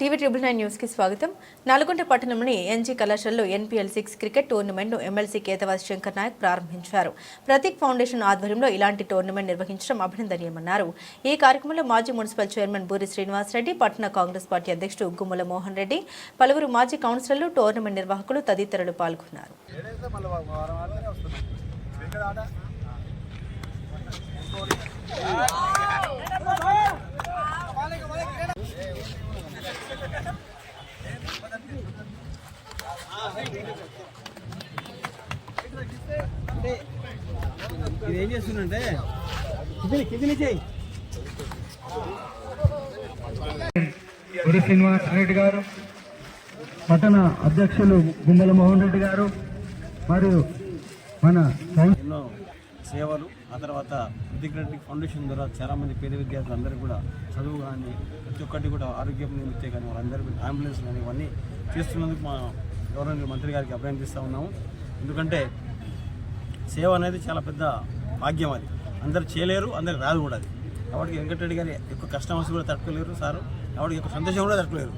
TV triple nine న్యూస్కి స్వాగతం. నల్గొండ పట్టణంలోని ఎన్జీ కళాశాలలో ఎన్పీఎల్ సిక్స్ క్రికెట్ టోర్నమెంట్ను ఎమ్మెల్సీ కేతవాస్ శంకర్ నాయక్ ప్రారంభించారు. ప్రతీక్ ఫౌండేషన్ ఆధ్వర్యంలో ఇలాంటి టోర్నమెంట్ నిర్వహించడం అభినందనీయమన్నారు. ఈ కార్యక్రమంలో మాజీ మున్సిపల్ చైర్మన్ బూరి శ్రీనివాసరెడ్డి పట్టణ కాంగ్రెస్ పార్టీ అధ్యక్షుడు గుమ్మల మోహన్ రెడ్డి పలువురు మాజీ కౌన్సిలర్లు టోర్నమెంట్ నిర్వాహకులు తదితరులు పాల్గొన్నారు. ఏడైతే మళ్ళీ వారం ఆడితేనే వస్తుంది క్రికెట్ ఆట ఇది ఏం చేస్తుందంటే కింది కింది చేయి. గురి శ్రీనివాస్ రెడ్డి గారు పట్టణ అధ్యక్షులు గుమ్మల మోహన్ రెడ్డి గారు మరియు మన ఎన్నో సేవలు ఆ తర్వాత రెడ్డి ఫౌండేషన్ ద్వారా చాలామంది పేద విద్యార్థులు అందరూ కూడా చదువు కానీ ప్రతి ఒక్కటి కూడా ఆరోగ్యం నిమిత్తే కానీ వాళ్ళందరూ అంబులెన్స్ కానీ ఇవన్నీ చేస్తున్నందుకు మా గవర్నమెంట్ మంత్రి గారికి అభినందిస్తూ ఉన్నాము. ఎందుకంటే సేవ అనేది చాలా పెద్ద భాగ్యం అది. అందరు చేయలేరు అందరికి రాదు కూడా అది. కాబట్టి వెంకటరెడ్డి గారి ఎక్కువ కష్టం వస్తే కూడా తట్టుకోలేరు సారు. కాబట్టి ఎక్కువ సంతోషం కూడా తట్టుకోలేరు.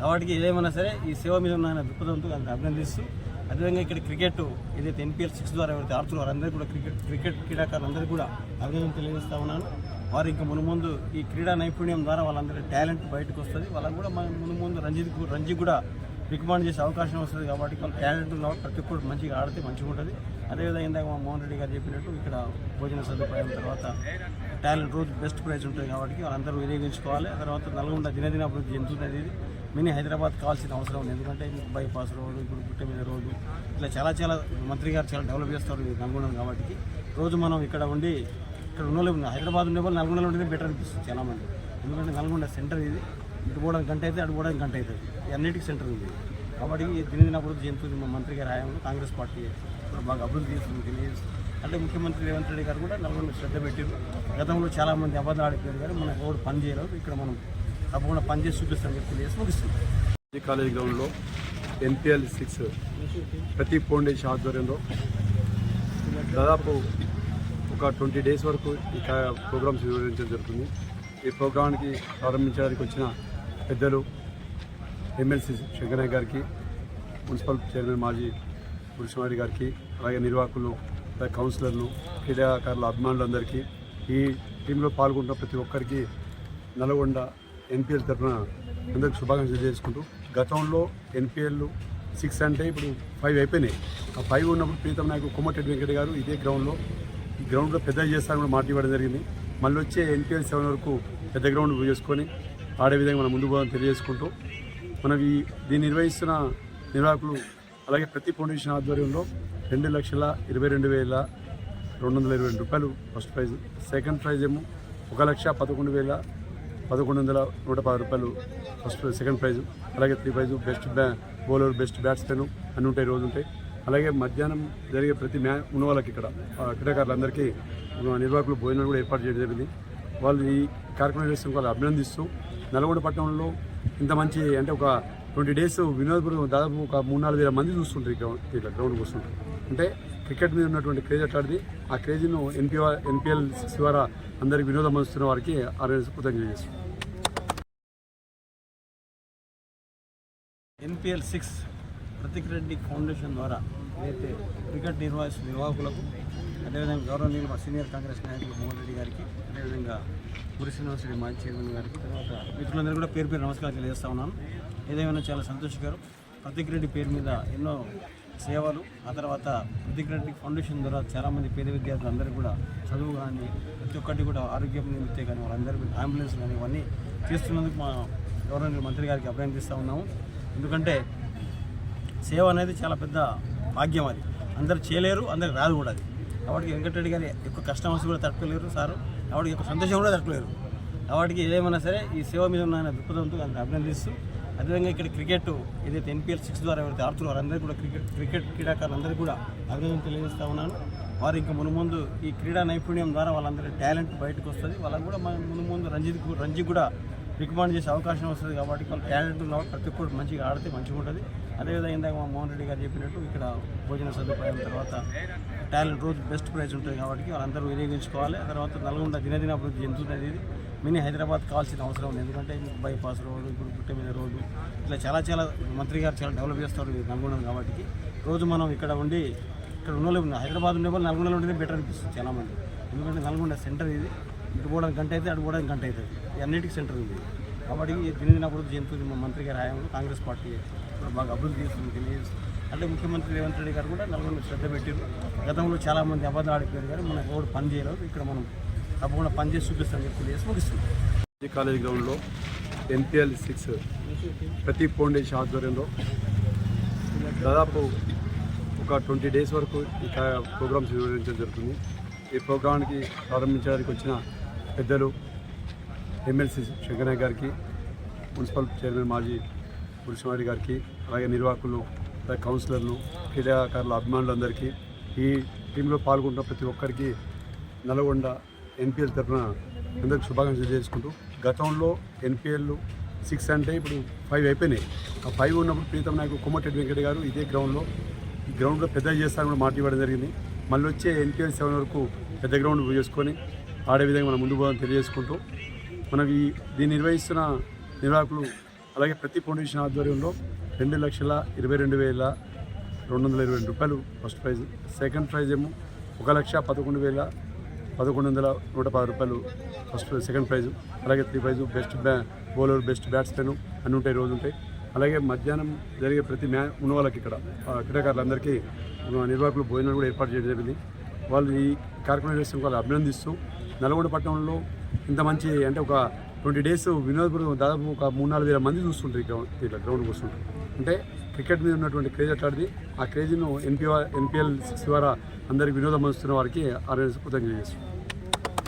కాబట్టి ఏదేమైనా సరే ఈ సేవ మీద ఉన్న ఆయన దృక్పథంతో అభినందిస్తూ అదేవిధంగా ఇక్కడ క్రికెట్ ఏదైతే ఎన్పిఎల్ సిక్స్ ద్వారా ఎవరైతే ఆడుతున్నారో వారందరూ కూడా క్రికెట్ క్రికెట్ క్రీడాకారులందరూ కూడా అభినందన తెలియజేస్తా ఉన్నాను. వారు ఇంకా మునుముందు ఈ క్రీడా నైపుణ్యం ద్వారా వాళ్ళందరి టాలెంట్ బయటకు వస్తుంది. వాళ్ళకు కూడా మన మునుముందు రంజిత్ రంజీ కూడా రికమెండ్ చేసే అవకాశం వస్తుంది కాబట్టి వాళ్ళ టాలెంట్ ఉన్న ప్రతి ఒక్కరు మంచిగా ఆడితే మంచిగా ఉంటుంది. అదేవిధంగా ఇందాక మా మోహన్ రెడ్డి గారు చెప్పినట్టు ఇక్కడ భోజన సదుపాయం తర్వాత టాలెంట్ రోజు బెస్ట్ ప్రైజ్ ఉంటుంది కాబట్టి వాళ్ళందరూ వినియోగించుకోవాలి. తర్వాత నల్గొండ దినదిన అభివృద్ధి చెందుతున్నది ఇది మినీ హైదరాబాద్ కావాల్సిన అవసరం ఉంది. ఎందుకంటే బైపాస్ రోడ్డు ఇప్పుడు గుట్ట మీద రోడ్డు ఇట్లా చాలా చాలా మంత్రి గారు చాలా డెవలప్ చేస్తారు ఈ నల్గొండ కాబట్టి రోజు మనం ఇక్కడ ఉండి ఇక్కడ ఉన్న హైదరాబాద్ ఉండే వాళ్ళు నల్గొండలో ఉండేది బెటర్ అనిపిస్తుంది చాలా మంది. ఎందుకంటే నల్గొండ సెంటర్ ఇది. ఇటు పోవడానికి గంట అయితే అటు పోవడానికి గంట అవుతుంది. అన్నిటికీ సెంటర్ ఉంది. కాబట్టి దీని దిన అభివృద్ధి చెందుతుంది మా మంత్రి గారి హయాంలో కాంగ్రెస్ పార్టీ బాగా అభివృద్ధి చేస్తుంది తెలియజేస్తుంది. అంటే ముఖ్యమంత్రి రేవంత్ రెడ్డి గారు కూడా నలుగురు శ్రద్ధ పెట్టారు గతంలో చాలామంది అబద్ధాలు ఆడిపోయారు కానీ మన ఎవరు పని చేయలేదు. ఇక్కడ మనం తప్పకుండా పని చేసి చూపిస్తామని చెప్పి తెలియజేసి ముగిస్తుంది ఈ కాలేజ్ గ్రౌండ్లో ఎన్పిఎల్ సిక్స్ ప్రతి ఫౌండేషన్ ఆధ్వర్యంలో దాదాపు ఒక ట్వంటీ డేస్ వరకు ఈ ప్రోగ్రామ్స్ నిర్వహించడం జరుగుతుంది. ఈ ప్రోగ్రామ్కి ప్రారంభించడానికి వచ్చిన పెద్దలు ఎమ్మెల్సీ శంకరయ్య గారికి మున్సిపల్ చైర్మన్ మాజీ పురుషమారి గారికి అలాగే నిర్వాహకులు అలాగే కౌన్సిలర్లు క్రీడాకారుల అభిమానులందరికీ ఈ టీంలో పాల్గొంటున్న ప్రతి ఒక్కరికి నల్గొండ ఎన్పిఎల్ తరఫున అందరికి శుభాకాంక్షలు చేసుకుంటూ గతంలో ఎన్పిఎల్ సిక్స్ అంటే ఇప్పుడు ఫైవ్ అయిపోయినాయి. ఆ ఫైవ్ ఉన్నప్పుడు ప్రీతం నాయకు కొమ్మటెడ్డి వెంకట గారు ఇదే గ్రౌండ్లో ఈ గ్రౌండ్లో పెద్ద చేస్తారని కూడా మాట ఇవ్వడం జరిగింది. మళ్ళీ వచ్చే ఎన్పిఎల్ సెవెన్ వరకు పెద్ద గ్రౌండ్ చేసుకొని ఆడే విధంగా మనం ముందు పోవాలని తెలియజేసుకుంటూ మనం ఈ దీన్ని నిర్వహిస్తున్న నిర్వాహకులు అలాగే ప్రతి ఫౌండేషన్ ఆధ్వర్యంలో రెండు లక్షల ఇరవై రెండు వేల రెండు వందల ఇరవై రెండు రూపాయలు ఫస్ట్ ప్రైజ్. సెకండ్ ప్రైజ్ ఏమో ఒక లక్ష పదకొండు వేల పదకొండు వందల నూట పది రూపాయలు ఫస్ట్ ప్రైజ్ సెకండ్ ప్రైజ్. అలాగే త్రీ ప్రైజ్ బెస్ట్ బ్యా బౌలర్ బెస్ట్ బ్యాట్స్మెన్ అన్ని ఉంటాయి రోజు ఉంటాయి. అలాగే మధ్యాహ్నం జరిగే ప్రతి మ్యా ఉన్న వాళ్ళకి ఇక్కడ క్రీడాకారులందరికీ నిర్వాహకులు భోజనం కూడా ఏర్పాటు చేయడం జరిగింది. వాళ్ళు ఈ కార్యక్రమం చేసిన వాళ్ళు అభినందిస్తూ నల్గొండ పట్టణంలో ఇంత మంచి అంటే ఒక ట్వంటీ డేస్ వినోదపురం దాదాపు ఒక మూడు నాలుగు వేల మంది చూస్తుంటారు ఇక్కడ ఇట్లా గ్రౌండ్ కూర్చుంటారు అంటే క్రికెట్ మీద ఉన్నటువంటి క్రేజ్ అట్లాంటిది ఆ క్రేజ్ను ఎన్పిఆర్ ఎన్పిఎల్ సిక్స్ ద్వారా అందరికి వినోదం అందిస్తున్న వారికి ఆర్ఎస్ కృతజ్ఞత చేస్తున్నాం NPL six Pratik Reddy foundation ద్వారా అయితే క్రికెట్ నిర్వాహ నిర్వాహకులకు అదేవిధంగా గౌరవనీయులు మా సీనియర్ కాంగ్రెస్ నాయకులు మోహన్ రెడ్డి గారికి అదేవిధంగా గురి శ్రీనివాస్ రెడ్డి మాజీ చైర్మన్ గారికి తర్వాత మిత్రులందరూ కూడా పేరు పేరు నమస్కారం తెలియజేస్తా ఉన్నాను. ఏదేమైనా చాలా సంతోషకరం. ప్రతీక్ రెడ్డి పేరు మీద ఎన్నో సేవలు ఆ తర్వాత ప్రతీక్ రెడ్డి ఫౌండేషన్ ద్వారా చాలామంది పేద విద్యార్థులు అందరూ కూడా చదువు కానీ ప్రతి ఒక్కటి కూడా ఆరోగ్యం నిమిత్తే కానీ వాళ్ళందరూ అంబులెన్స్ కానీ ఇవన్నీ చేస్తున్నందుకు మా గవర్నమెంట్ మంత్రి గారికి అభినందిస్తూ ఉన్నాము. ఎందుకంటే సేవ అనేది చాలా పెద్ద భాగ్యం అది. అందరు చేయలేరు అందరికి రాదు కూడా అది. కాబట్టి వెంకటరెడ్డి గారి ఎక్కువ కస్టమర్స్ కూడా తట్టుకోలేరు సారు. కాబట్టి ఎక్కువ సంతోషం కూడా తట్టుకోలేరు. కాబట్టి ఏదేమైనా సరే ఈ సేవ మీద ఉన్న దృక్పథంతో దాన్ని అభినందిస్తూ అదేవిధంగా ఇక్కడ క్రికెట్ ఏదైతే ఎన్పిఎల్ సిక్స్ ద్వారా ఎవరైతే ఆడుతున్నారో అందరూ కూడా క్రికెట్ క్రికెట్ క్రీడాకారులందరికీ కూడా అభినందన తెలియజేస్తూ ఉన్నాను. వారు ఇంకా మునుముందు ఈ క్రీడా నైపుణ్యం ద్వారా వాళ్ళందరి టాలెంట్ బయటకు వస్తుంది. వాళ్ళకు కూడా మన మునుముందు రంజిత్ రంజిత్ కూడా రికమెండ్ చేసే అవకాశం వస్తుంది కాబట్టి వాళ్ళ టాలెంట్ ఉన్న ప్రతి ఒక్కరు మంచిగా ఆడితే మంచిగా ఉంటుంది. అదేవిధంగా ఇందాక మా మోహన్ రెడ్డి గారు చెప్పినట్టు ఇక్కడ భోజన సదుపాయం తర్వాత టాలెంట్ రోజు బెస్ట్ ప్రైజ్ ఉంటుంది కాబట్టి వాళ్ళందరూ వినియోగించుకోవాలి. తర్వాత నల్గొండ దినదిన అభివృద్ధి చెందుతున్నది ఇది. మినీ హైదరాబాద్ కావాల్సిన అవసరం ఉంది. ఎందుకంటే బైపాస్ రోడ్డు ఇప్పుడు గుట్ట మీద రోడ్డు ఇట్లా చాలా చాలా మంత్రి గారు చాలా డెవలప్ చేస్తారు నల్గొండ కాబట్టి. రోజు మనం ఇక్కడ ఉండి ఇక్కడ ఉన్న హైదరాబాద్ ఉండే వాళ్ళు నల్గొండలో ఉంటేనే బెటర్ అనిపిస్తుంది చాలామంది ఎందుకంటే నల్గొండ సెంటర్ ఇది. ఇటు పోవడానికి గంట అయితే అటు పోవడానికి గంట అవుతుంది ఈ అన్నిటికీ సెంటర్ ఉంది. కాబట్టి దినదినప్పుడు జంతువులు మా మంత్రి గారి హయాంలో కాంగ్రెస్ పార్టీ బాగా అభివృద్ధి చేస్తుంది తెలియజేస్తుంది. అంటే ముఖ్యమంత్రి రేవంత్ రెడ్డి గారు కూడా నలుగురు శ్రద్ధ పెట్టారు గతంలో చాలామంది అబద్ధాలు ఆడిపోయారు కానీ మనం ఎవరు పని చేయలేదు. ఇక్కడ మనం తప్పకుండా పని చేసి చూపిస్తామని చెప్పి ముగిస్తుంది ఈ కాలేజ్ గ్రౌండ్లో ఎన్పిఎల్ సిక్స్ ప్రతి ఫౌండేషన్ ఆధ్వర్యంలో దాదాపు ఒక ట్వంటీ డేస్ వరకు ఈ ప్రోగ్రామ్స్ వివరించడం జరుగుతుంది. ఈ ప్రోగ్రామ్కి ప్రారంభించడానికి వచ్చిన పెద్దలు ఎమ్మెల్సీ శంకరయ్య గారికి మున్సిపల్ చైర్మన్ మాజీ పురుషమారి గారికి అలాగే నిర్వాహకులు అలాగే కౌన్సిలర్లు క్రీడాకారుల అభిమానులందరికీ ఈ టీంలో పాల్గొంటున్న ప్రతి ఒక్కరికి నల్గొండ ఎన్పిఎల్ తరఫున అందరికి శుభాకాంక్షలు చేసుకుంటూ గతంలో ఎన్పిఎల్ సిక్స్ అంటే ఇప్పుడు ఫైవ్ అయిపోయినాయి. ఆ ఫైవ్ ఉన్నప్పుడు ప్రీతం నాయకు కొమ్మటెడ్డి వెంకట గారు ఇదే గ్రౌండ్లో ఈ గ్రౌండ్లో పెద్ద చేస్తారని కూడా మాట ఇవ్వడం జరిగింది మళ్ళీ వచ్చే ఎన్పిఎల్ సెవెన్ వరకు పెద్ద గ్రౌండ్ చేసుకొని ఆడే విధంగా మనం ముందు పోదని తెలియజేసుకుంటూ మనం ఈ దీన్ని నిర్వహిస్తున్న నిర్వాహకులు అలాగే ప్రతి ఫౌండేషన్ ఆధ్వర్యంలో రెండు లక్షల ఇరవై రెండు వేల రెండు వందల ఇరవై రెండు రూపాయలు ఫస్ట్ ప్రైజ్. సెకండ్ ప్రైజ్ ఏమో ఒక లక్ష పదకొండు వేల పదకొండు వందల నూట పది రూపాయలు ఫస్ట్ సెకండ్ ప్రైజ్. అలాగే త్రీ ప్రైజ్ బెస్ట్ బ్యా బౌలర్ బెస్ట్ బ్యాట్స్మెన్ అన్నీ ఉంటాయి రోజు ఉంటాయి. అలాగే మధ్యాహ్నం జరిగే ప్రతి మ్యా ఉన్న వాళ్ళకి ఇక్కడ ఆ క్రీడాకారులందరికీ నిర్వాహకులు భోజనాలు కూడా ఏర్పాటు చేయడం జరిగింది. వాళ్ళు ఈ కార్యక్రమం చేసిన వాళ్ళు అభినందిస్తూ నల్గొండ పట్టణంలో ఇంత మంచి అంటే ఒక ట్వంటీ డేస్ వినోదపురం దాదాపు ఒక మూడు నాలుగు వేల మంది చూస్తుంటారు గ్రౌండ్ ఇట్లా గ్రౌండ్ కూర్చుంటారు అంటే క్రికెట్ మీద ఉన్నటువంటి క్రేజ్ అట్లాంటిది ఆ క్రేజ్ను ఎన్పిఆర్ ఎన్పిఎల్ సిక్స్ ద్వారా అందరికి వినోదం అందిస్తున్న వారికి ఆర్ఎస్ కృతజ్ఞత చేస్తున్నాం